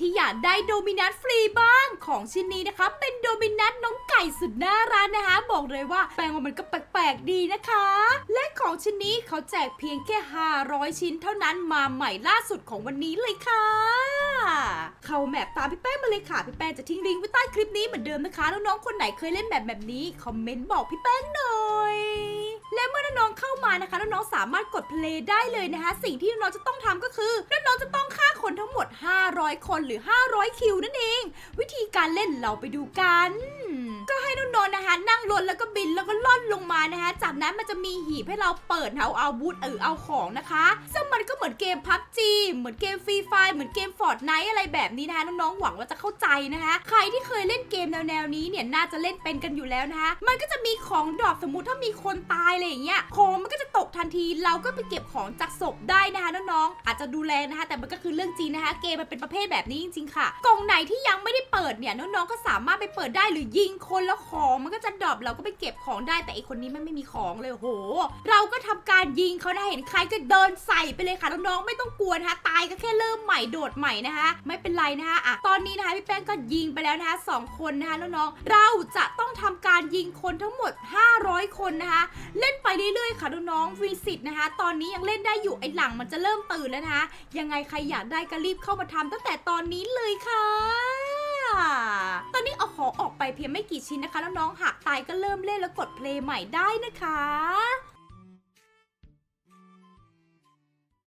ที่อยากได้โดมินัทฟรีบ้างของชิ้นนี้นะคะ เป็นโดมินัทน้องไก่สุดน่ารักนะคะ บอกเลยว่าแปลงมันก็แปลกๆดีนะคะ และของชิ้นนี้เขาแจกเพียงแค่ 500 ชิ้นเท่านั้นมาใหม่ล่าสุดของวันนี้เลยค่ะ เข้าแมปตามพี่แป้งมาเลยค่ะพี่แป้งจะทิ้งลิงก์ไว้ใต้คลิปนี้เหมือนเดิมนะคะน้องๆคนไหนเคยเล่นแบบแบบนี้คอมเมนต์บอกพี่แป้งหน่อยและเมื่อน้องๆเข้ามานะคะน้องๆสามารถกดเพลย์ได้เลยนะคะ สิ่งที่น้องๆจะต้องทำก็คือน้องๆจะต้องฆ่าคนทั้งหมด 500 คนหรือ 500 คิวนั่นเอง วิธีการเล่นเราไปดูกัน ก็ให้น้องๆนะคะนั่งรถแล้วก็บินแล้วก็ล่อนลงมานะคะจากนั้นมันจะมีหีบให้เราเปิดเอาอาวุธเออเอาของนะคะซึ่งมันก็เหมือนเกมพับจีเหมือนเกมฟรีไฟเหมือนเกมฟอร์ดไนอะไรแบบนี้นะคะน้องๆหวังว่าจะเข้าใจนะคะ ใครที่เคยเล่นเกมแนวๆนี้เนี่ยน่าจะเล่นเป็นกันอยู่แล้วนะคะมันก็จะมีของดรอปสมมติถ้ามีคนตายอะไรอย่างเงี้ยของมันก็จะ ตกทันทีเราก็ไปเก็บของจากศพได้นะคะน้องๆอาจจะดูแลนะคะ แต่มันก็คือเรื่องจริงนะคะ เกมมันเป็นประเภทแบบนี้จริงๆค่ะ กล่องไหนที่ยังไม่ได้เปิดเนี่ยน้องๆก็สามารถไปเปิดได้หรือยิงคนแล้วของมันก็จะดรอปเราก็ไปเก็บของได้แต่ไอคนนี้มันไม่มีของเลยโห เราก็ทำการยิงเขาได้เห็นใครก็เดินใส่ไปเลยค่ะน้องๆไม่ต้องกลัวนะคะตายก็แค่เริ่มใหม่โดดใหม่นะคะ ไม่เป็นไรนะคะอะตอนนี้นะคะพี่แป้งก็ยิงไปแล้วนะคะสองคนนะคะน้องๆเราจะต้องทำการยิงคนทั้งหมด 500 คนนะคะ เล่นไปเรื่อยๆค่ะน้องๆวีสิตนะคะ ตอนนี้ยังเล่นได้อยู่ไอหลังมันจะเริ่มตื่นแล้วนะคะ ยังไงใครอยากได้ก็รีบเข้ามาทำตั้งแต่ตอนนี้เลยค่ะ ตอนนี้เอาของออกไปเพียงไม่กี่ชิ้นนะคะ แล้วน้องหากตายก็เริ่มเล่นแล้วกดเพลย์ใหม่ได้นะคะ